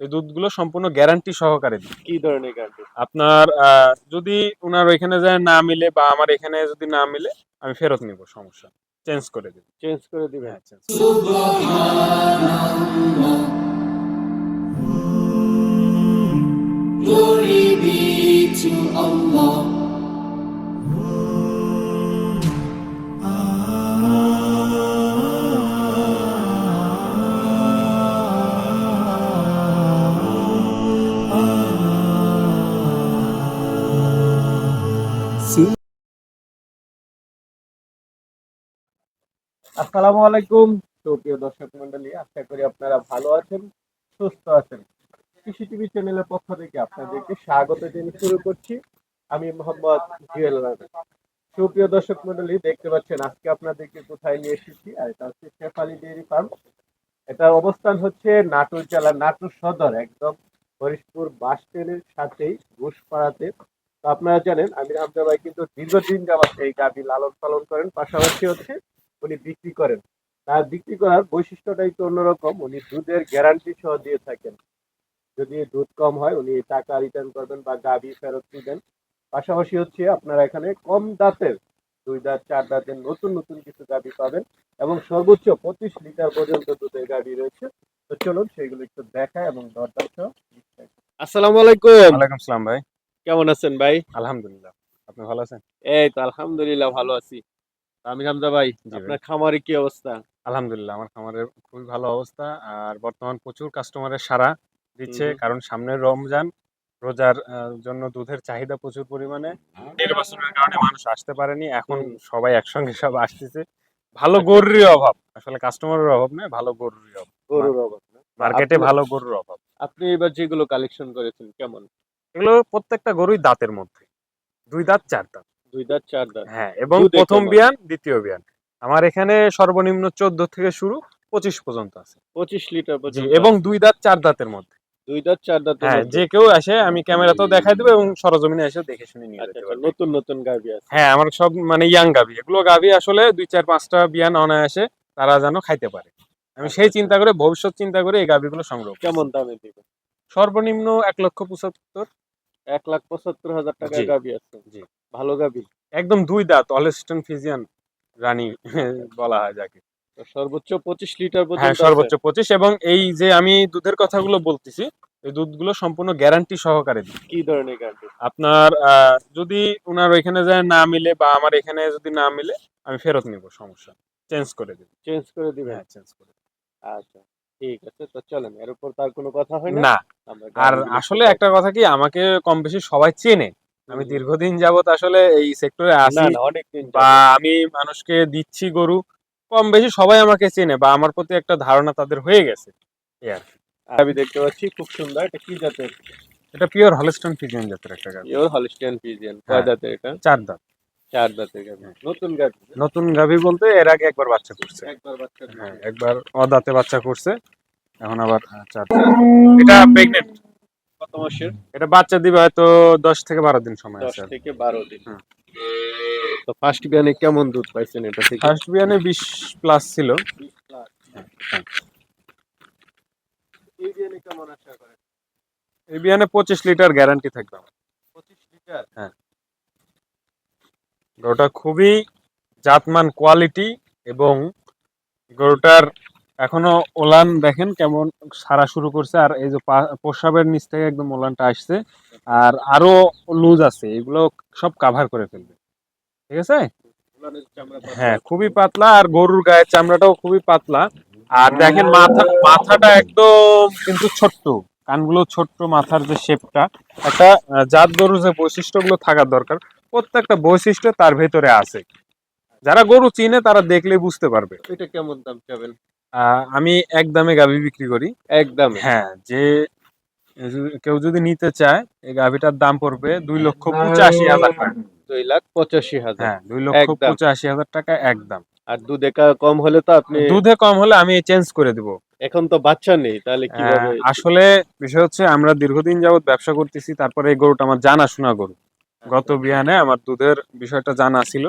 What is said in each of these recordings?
এই দুধগুলো সম্পূর্ণ গ্যারান্টি সহকারে দিই। কি ধরনের গ্যারান্টি আপনার যদি ওনার ওইখানে যায় না মিলে বা আমার এখানে যদি না মিলে আমি ফেরত নিব সমস্যা চেঞ্জ করে দিব। চেঞ্জ করে দিবে হ্যাঁ change Glory be to Allah. আসসালামু আলাইকুম। সুপ্রিয় দর্শক মন্ডলী আশা করি আপনারা ভালো আছেন, সুস্থ আছেন। কৃষি টিভি চ্যানেলের পক্ষ থেকে আপনাদেরকে স্বাগত জানিয়ে শুরু করছি। আমি মোহাম্মদ জুয়েল সুপ্রিয় দর্শক মন্ডলী দেখতে পাচ্ছেন আজকে আপনাদেরকে কোথায় নিয়ে এসেছি? আর এটা হচ্ছে ডেয়ারি ফার্ম। এটার অবস্থান হচ্ছে নাটোর জেলার নাটোর সদর, একদম হরিশপুর বাস স্ট্যান্ডের সাথেই ঘুষপাড়াতে। তো আপনারা জানেন, আমি রামজা কিন্তু দীর্ঘদিন যাবত এই লালন পালন করেন, পাশাপাশি হচ্ছে উনি বিক্রি করেন। তার বিক্রি করার বৈশিষ্ট্যটা একটু অন্যরকম। উনি দুধের গ্যারান্টি সহ দিয়ে থাকেন। যদি দুধ কম হয় উনি টাকা রিটার্ন করবেন বা গাভী ফেরত দিবেন। পাশাপাশি হচ্ছে আপনারা এখানে কম দাঁতের দুই দাঁত চার দাঁতের নতুন নতুন কিছু গাভী পাবেন এবং সর্বোচ্চ পঁচিশ লিটার পর্যন্ত দুধের গাভী রয়েছে। তো চলুন সেগুলো একটু দেখা এবং দরদাম সহ আসসালামু আলাইকুম। ওয়ালাইকুম আসসালাম ভাই। কেমন আছেন ভাই? আলহামদুলিল্লাহ। আপনি ভালো আছেন? এই তো আলহামদুলিল্লাহ ভালো আছি। আমি হামজা ভাই। আপনার খামারে কি অবস্থা? আলহামদুলিল্লাহ আমার খামারের খুবই ভালো অবস্থা। আর বর্তমান প্রচুর কাস্টমারের সারা দিচ্ছে। কারণ সামনে রমজান রোজার জন্য দুধের চাহিদা প্রচুর পরিমাণে। নির্বাচনের কারণে মানুষ আসতে পারেনি এখন সবাই একসঙ্গে সব আসতেছে। ভালো গরুরই অভাব আসলে কাস্টমারের অভাব নয় ভালো গরুরই অভাব। গরুর অবস্থা মার্কেটে ভালো গরুর অভাব। আপনি এবার যেগুলো কালেকশন করেছেন কেমন? এগুলো প্রত্যেকটা গরুই দাঁতের মধ্যে। দুই দাঁত চার দাঁত। দুই দাঁত চার দাঁত। হ্যাঁ এবং প্রথম বিয়ান দ্বিতীয় বিয়ান। আমার এখানে সর্বনিম্ন চোদ্দ থেকে শুরু পঁচিশ পর্যন্ত আছে। পঁচিশ লিটার পর্যন্ত এবং দুই দাঁত চার দাঁতের মধ্যে। দুই দাঁত চার দাঁত হ্যাঁ যে কেউ আসে আমি ক্যামেরাতেও দেখাই দেবো এবং সরজমিনে এসে দেখে শুনে নিয়ে যেতে পারবে। নতুন নতুন গাভি আছে। হ্যাঁ আমার সব মানে ইয়াং গাভি। এগুলো গাভি আসলে দুই চার পাঁচটা বিয়ান অনায়াসে তারা যেন খাইতে পারে। আমি সেই চিন্তা করে ভবিষ্যৎ চিন্তা করে এই গাভিগুলো সংগ্রহ কেমন দামে দিবেন? সর্বনিম্ন এক লক্ষ পঁচাত্তর এক লাখ পঁচাত্তর হাজার টাকার জি। গাভি আছে। জি। ভালো গাভি। একদম দুই দাঁত অলস্টন ফিজিয়ান রানী বলা হয় যাকে। তো সর্বোচ্চ পঁচিশ লিটার হ্যাঁ? সর্বোচ্চ পঁচিশ এবং এই যে আমি দুধের কথাগুলো বলতেছি এই দুধগুলো সম্পূর্ণ গ্যারান্টি সহকারে দিই। কি ধরনের গাভি আপনার আহ, যদি ওনার ওইখানে যায় না মিলে বা আমার এখানে যদি না মিলে আমি ফেরত নিব সমস্যা। চেঞ্জ করে দিব। চেঞ্জ করে দিবেন? হ্যাঁ চেঞ্জ করে দিব। আচ্ছা। ঠিক আছে তো চলেন এর উপর তার কোনো কথা হয় না। আর আসলে একটা কথা কি আমাকে কম বেশি সবাই চেনে। আমি দীর্ঘদিন যাবত আসলে এই সেক্টরে আছি বা আমি মানুষকে দিচ্ছি গরু কম বেশি সবাই আমাকে চেনে বা আমার প্রতি একটা ধারণা তাদের হয়ে গেছে। কি। দেখতে পাচ্ছি খুব সুন্দর এটা কি জাতের? এটা পিওর হলস্টন ফিজিয়ান জাতের একটা গাভি পিওর হলিস্টিয়ান পিজিয়ান কয় হ্যাঁ। দাঁতের এটা? চার দাঁত। চার দাঁতের গাভি। নতুন গাভি নতুন গাভি বলতে এর আগে একবার বাচ্চা করছে। একবার বাচ্চা হ্যাঁ একবার অদাঁতে বাচ্চা করছে এখন আবার চার এটা প্রেগনেন্ট কত মাসের? এটা বাচ্চা দিবে হয়তো দশ থেকে বারো দিন সময় আছে থেকে বারো দিন। তো ফার্স্ট বিয়ানে কেমন দুধ পাইছেন এটা থেকে? ফার্স্ট বিয়ানে বিশ প্লাস ছিল। হ্যাঁ। এই বিয়ানে কেমন আশা করেন? এই বিয়ানে পঁচিশ লিটার গ্যারান্টি থাকবে আমার। পঁচিশ লিটার গরুটা খুবই জাতমান কোয়ালিটি এবং গরুটার এখনও ওলান দেখেন কেমন সারা শুরু করছে আর এই যে পা- প্রস্রাবের নিচ থেকে একদম ওলানটা আসছে আর আরও লুজ আছে এগুলো সব কাভার করে ফেলবে। ঠিক আছে। হ্যাঁ খুবই পাতলা আর গরুর গায়ের চামড়াটাও খুবই পাতলা। আর দেখেন মাথা মাথাটা একদম কিন্তু ছোট্ট কানগুলো ছোট্ট মাথার যে শেপটা একটা জাত গরুর যে বৈশিষ্ট্যগুলো থাকার দরকার। প্রত্যেকটা বৈশিষ্ট্য তার ভেতরে আছে। যারা গরু চিনে তারা দেখলে বুঝতে পারবে। এটা কেমন দাম চাবেন? আহ, আমি এক দামে গাভি বিক্রি করি। একদম হ্যাঁ যে কেউ যদি নিতে চায় এই গাভিটার দাম পড়বে দুই লক্ষ পঁচাশি হাজার টাকা। দুই লাখ পঁচাশি হাজার। হ্যাঁ দুই লক্ষ পঁচাশি হাজার টাকা একদম আর দুধ কম হলে তো আপনি দুধে কম হলে আমি চেঞ্জ করে দিব। এখন তো বাচ্চা নেই তাহলে কীভাবে? আসলে বিষয় হচ্ছে আমরা দীর্ঘদিন যাবত ব্যবসা করতেছি তারপরে এই গরুটা আমার জানাশোনা গরু। গত বিহানে আমার দুধের বিষয়টা জানা ছিল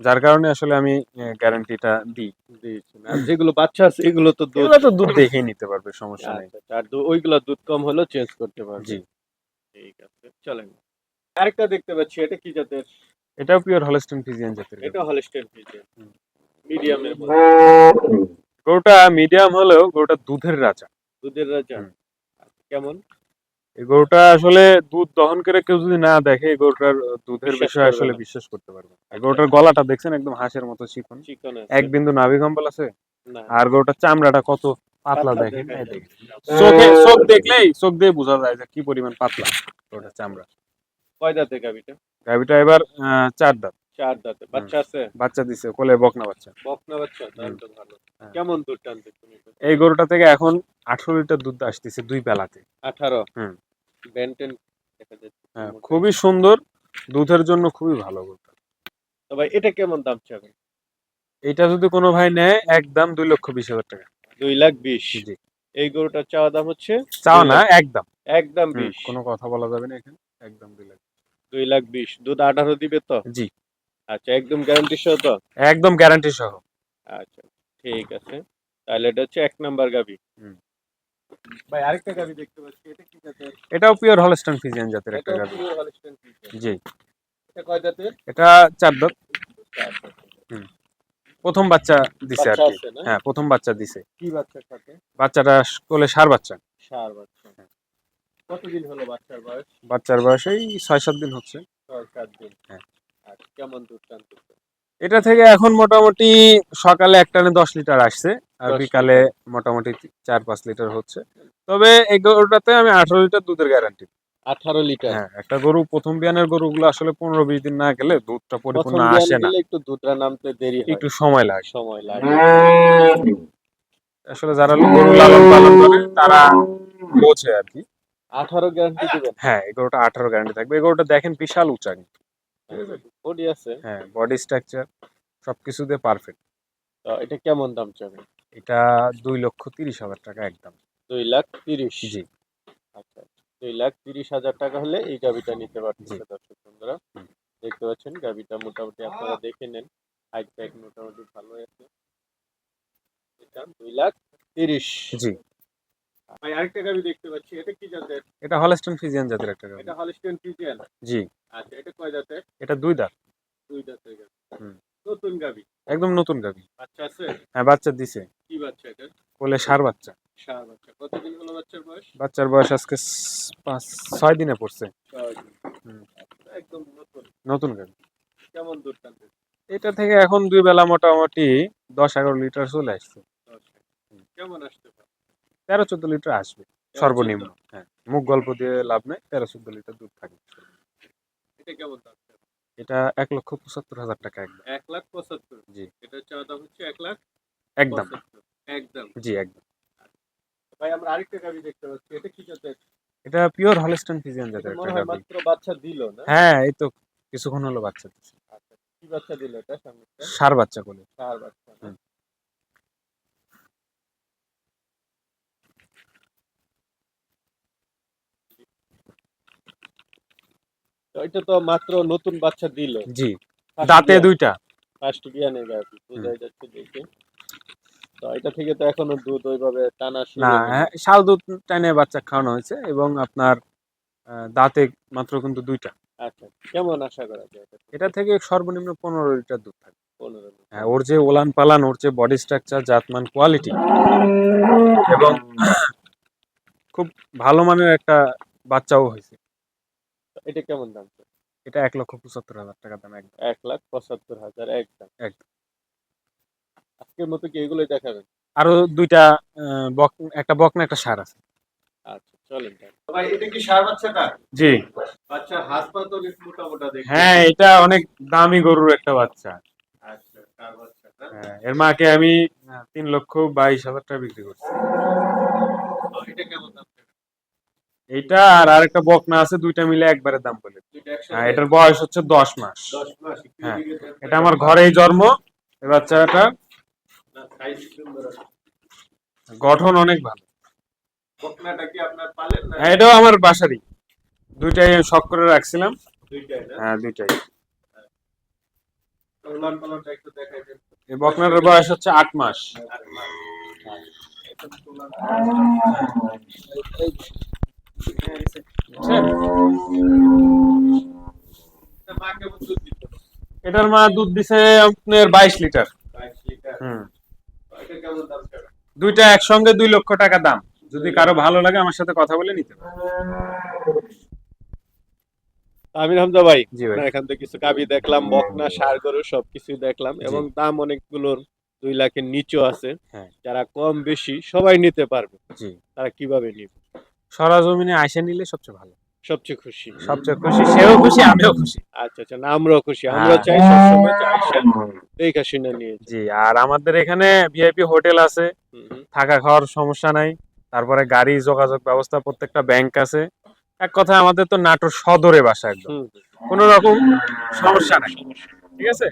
যার কারণে আসলে আমি গ্যারান্টিটা দিই। যেগুলো বাচ্চা আছে এগুলো তো দুধ তো দুধ দেখেই নিতে পারবে সমস্যা নেই। আচ্ছা আচ্ছা, আর ওইগুলো দুধ কম হলেও চেঞ্জ করতে পারবে। জি। ঠিক আছে চলেন। আরেকটা দেখতে পাচ্ছি এটা কি জাতের? এটাও পিওর হলস্টেন ফিজিয়ান জাতের এটা। হলস্টেন ফ্রিজিয়ান হুম। মিডিয়ামের গরুটা মিডিয়াম হলেও গরুটা দুধের রাজা। দুধের রাজা। আচ্ছা, কেমন? এই গরুটা আসলে দুধ দহন করে কেউ যদি না দেখে এই গরুটার দুধের বিষয়ে আসলে বিশ্বাস করতে পারবে না। গরুটার গলাটা দেখছেন? একদম হাঁসের মতো চিকন চিকন এক বিন্দু নাভি কম্বল আছে? আর গরুটার চামড়াটা কত পাতলা দেখেন? দেখা। চোখে চোখ দেখলেই চোখ দিয়ে বোঝা যায় যে কি পরিমাণ পাতলা গরুটার চামড়া। কয় দাঁতে গাবিটা গাভিটা এবার চার দাঁত। চার দাঁতে বাচ্চা আছে? বাচ্চা দিছে কোলে বকনা বাচ্চা। বকনা বাচ্চা তো ভালো। হ্যাঁ। কেমন দুধ টানতে তুমি এই গরুটা থেকে এখন আঠারো লিটার দুধ আসতেছে দুই বেলাতে। আঠারো? হুম। বেন্টেন দেখা যাচ্ছে হ্যাঁ, খুবই সুন্দর দুধের জন্য খুবই ভালো গরুটা। তো ভাই এটা কেমন দাম চাবেন এটা যদি কোনো ভাই নেয় একদম দুই লক্ষ বিশ হাজার টাকা। দুই লাখ বিশ? জি। এই গরুটার চাওয়া দাম হচ্ছে? চাও না একদম। একদম বিশ। কোনো কথা বলা যাবে না এখানে একদম দুই লাখ। দুই লাখ বিশ। দুধ আঠারো দিবে তো? জি। আচ্ছা একদম গ্যারান্টি সহ তো? একদম গ্যারান্টি সহ। আচ্ছা ঠিক আছে। তাহলে এটা হচ্ছে এক নাম্বার গাবি। হুম। ভাই আরেকটা গাবি দেখতে পাচ্ছি। এটা কি জাতের? এটাও পিওর হলস্টাইন ফিজিয়ান জাতের একটা গাভী pure Holstein Friesian। জি। এটা কয় জাতের? এটা চার দাঁত। প্রথম বাচ্চা দিছে আর কি। হ্যাঁ প্রথম বাচ্চা দিছে। কি বাচ্চার সাথে? বাচ্চাটা কোলে সার বাচ্চা। সার বাচ্চা। কতদিন হলো বাচ্চার বয়স? বাচ্চার বয়স এই ছয় সাত দিন হচ্ছে। ছয় সাত দিন। হ্যাঁ। কেমন দুধ এটা থেকে এখন মোটামুটি সকালে এক টানে দশ লিটার আসছে আর বিকালে মোটামুটি চার পাঁচ লিটার হচ্ছে। তবে এই গরুটাতে আমি আঠারো লিটার দুধের গ্যারান্টি আঠারো লিটার? হ্যাঁ একটা গরু প্রথম বিয়ানের গরুগুলো আসলে পনেরো বিশ দিন না গেলে দুধটা পরিপূর্ণ আসে না। একটু দুধটা নামতে দেরি একটু সময় লাগে। সময় লাগে। আসলে যারা গরু লালন পালন করে তারা বোঝে আর কি। আঠারো গ্যারান্টি দিবেন? হ্যাঁ এই গরুটা আঠারো গ্যারান্টি থাকবে। এই গরুটা দেখেন বিশাল উঁচা কিন্তু। বডি আছে। হ্যাঁ বডি স্ট্রাকচার সবকিছু দিয়ে পারফেক্ট তো এটা কেমন দাম চাবেন এটা দুই লক্ষ তিরিশ হাজার টাকা একদম। দুই লাখ তিরিশ? জি। আচ্ছা দুই লাখ তিরিশ হাজার টাকা হলে এই গাবিটা নিতে পারতেছে। দর্শক বন্ধুরা। দেখতে পাচ্ছেন গাবিটা মোটামুটি আপনারা দেখে নেন। হাইট প্যাক মোটামুটি ভালো আছে। এটা দুই লাখ তিরিশ। জি। ভাই আরেকটা গাবি দেখতে পাচ্ছি। এটা কি জাতের? এটা হলস্টন ফিজিয়ান জাতের একটা গাভী। এটা হলস্টেন ফ্রিজিয়ান জি। আচ্ছা এটা কয় জাতের? এটা দুই দাঁত। দুই জাতের গাবি। নতুন গাবি? একদম নতুন গাভী বাচ্চা আছে? হ্যাঁ বাচ্চা দিছে। কি বাচ্চা এটা? কোলে সার বাচ্চা। সার বাচ্চা। কতদিন হলো বাচ্চার বয়স? বাচ্চার বয়স আজকে পাঁচ ছয় দিনে পড়ছে। ছয় একদম নতুন। নতুন গাভী কেমন দুধ টানতে এটা থেকে এখন দুই বেলা মোটামুটি দশ এগারো লিটার চলে আসছে। কেমন পারে তেরো চোদ্দ লিটার আসবে সর্বনিম্ন। হ্যাঁ মুখ গল্প দিয়ে লাভ নেই তেরো চোদ্দ লিটার দুধ থাকে এটা এক লক্ষ পঁচাত্তর হাজার টাকা একদম। এক লাখ পঁচাত্তর? জি। এটা চাওয়া দাম হচ্ছে এক লাখ একদম। একদম। জি একদম। ভাই আমরা আরেকটা গাবি দেখতে পাচ্ছি। এটা কি জাতের? এটা পিওর হলস্টন ফিজিয়ান জাতের মনে হয় মাত্র বাচ্চা দিল না? হ্যাঁ এই তো কিছুক্ষণ হলো বাচ্চা দিচ্ছে। আচ্ছা কি বাচ্চা দিল এটা সামনেটা সার বাচ্চা কোলে সার বাচ্চা না? হুম। তো এটা তো মাত্র নতুন বাচ্চা দিল। জি দাঁতে দুইটা। ফার্স্ট বিয়ানে গাবি বোঝাই যাচ্ছে দেখে। তো এটা থেকে তো এখনও দুধ ওইভাবে টানা শুরু না হ্যাঁ, শাল দুধ টাইনে বাচ্চা খাওয়ানো হয়েছে এবং আপনার দাঁতে মাত্র কিন্তু দুইটা। আচ্ছা কেমন আশা করা যায় এটা? থেকে সর্বনিম্ন পনেরো লিটার দুধ থাকে। হ্যাঁ ওর যে ওলান পালান ওর যে বডি স্ট্রাকচার জাতমান কোয়ালিটি এবং খুব ভালো মানের একটা বাচ্চাও হয়েছে। এটা কেমন দাম এটা এক লক্ষ পঁচাত্তর হাজার টাকা দাম একদম। এক লাখ পঁচাত্তর হাজার একদম। একদম। আজকের মতো কি এগুলোই দেখাবেন? আরও দুইটা আহ, বক একটা বকনা একটা সার আছে। আচ্ছা চলেন ভাই এটা কি সার বাচ্চাটা জি। বাচ্চার হাত পা তো মোটা মোটা দেখতে। হ্যাঁ এটা অনেক দামি গরুর একটা বাচ্চা। আচ্ছা সার হ্যাঁ, এর মাকে আমি তিন লক্ষ বাইশ হাজার টাকা বিক্রি করছি। এটা কেমন এইটা আর আরেকটা বকনা আছে দুইটা মিলে একবারে দাম বলে হ্যাঁ, এটার বয়স হচ্ছে দশ মাস। হ্যাঁ, এটা আমার ঘরেই জন্ম এই বাচ্চাটা। গঠন অনেক ভালো। বকনাটা কি আপনার পালেন না? হ্যাঁ, এটাও আমার বাসারই। দুইটাই শখ করে রাখছিলাম। হ্যাঁ দুইটাই। এই বকনার বয়স হচ্ছে আট মাস। এটার মা দুধ দিছে আপনার বাইশ লিটার। দুইটা একসঙ্গে দুই লক্ষ টাকা দাম। যদি কারও ভালো লাগে আমার সাথে কথা বলে নিতে পারে। আমির হামজা ভাই এখান থেকে কিছু গাবি দেখলাম বকনা সার গরু সবকিছুই দেখলাম এবং দাম অনেকগুলোর দুই লাখের নিচেও আছে। হ্যাঁ। যারা কম বেশি সবাই নিতে পারবে। তারা কীভাবে নিবে? সরাজমিনে আইসে নিলে সবচেয়ে ভালো। সবচেয়ে খুশি। সবচেয়ে খুশি সেও খুশি আমিও খুশি। আচ্ছা আচ্ছা না আমরাও খুশি। আমরা হ্যাঁ। চাই সবসময় চাই। দেখে শুনে নিয়ে। জি আর আমাদের এখানে ভিআইপি হোটেল আছে। থাকা খাওয়ার সমস্যা নাই। তারপরে গাড়ি যোগাযোগ ব্যবস্থা প্রত্যেকটা ব্যাংক আছে। এক কথায় আমাদের তো নাটোর সদরে বাসা একদম। কোনো রকম সমস্যা নাই। ঠিক আছে?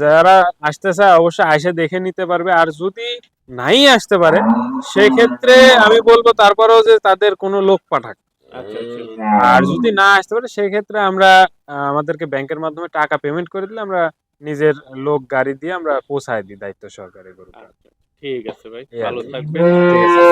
যারা আসতে চায় অবশ্যই আইসে দেখে নিতে পারবে। আর যদি নাই আসতে পারে সেই ক্ষেত্রে আমি বলব তারপরেও যে তাদের কোনো লোক পাঠাক। আচ্ছা আচ্ছা। আর যদি না আসতে পারে সেক্ষেত্রে আমরা আমাদেরকে ব্যাংকের মাধ্যমে টাকা পেমেন্ট করে দিলে আমরা নিজের লোক গাড়ি দিয়ে আমরা পৌঁছায় দিই দায়িত্ব সহকারে গরু আচ্ছা, ঠিক আছে ভাই ভালো। থাকবেন। ঠিক আছে